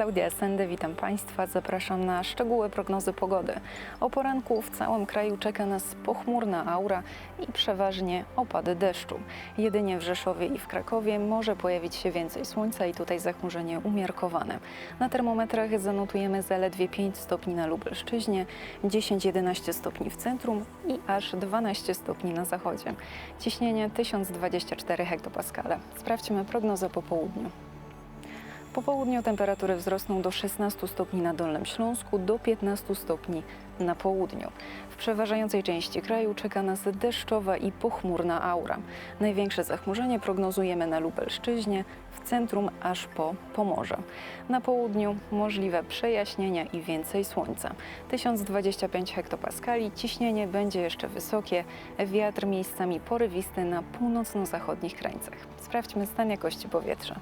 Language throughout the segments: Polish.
Klaudia Sende, witam Państwa. Zapraszam na szczegóły prognozy pogody. O poranku w całym kraju czeka nas pochmurna aura i przeważnie opady deszczu. Jedynie w Rzeszowie i w Krakowie może pojawić się więcej słońca i tutaj zachmurzenie umiarkowane. Na termometrach zanotujemy zaledwie 5 stopni na Lubelszczyźnie, 10-11 stopni w centrum i aż 12 stopni na zachodzie. Ciśnienie 1024 hektopaskale. Sprawdźmy prognozę po południu. Po południu temperatury wzrosną do 16 stopni na Dolnym Śląsku, do 15 stopni na południu. W przeważającej części kraju czeka nas deszczowa i pochmurna aura. Największe zachmurzenie prognozujemy na Lubelszczyźnie, w centrum aż po Pomorze. Na południu możliwe przejaśnienia i więcej słońca. 1025 hektopaskali, ciśnienie będzie jeszcze wysokie, wiatr miejscami porywisty na północno-zachodnich krańcach. Sprawdźmy stan jakości powietrza.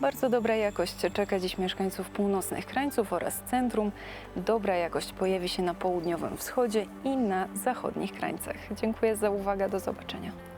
Bardzo dobra jakość czeka dziś mieszkańców północnych krańców oraz centrum. Dobra jakość pojawi się na południowym wschodzie i na zachodnich krańcach. Dziękuję za uwagę, do zobaczenia.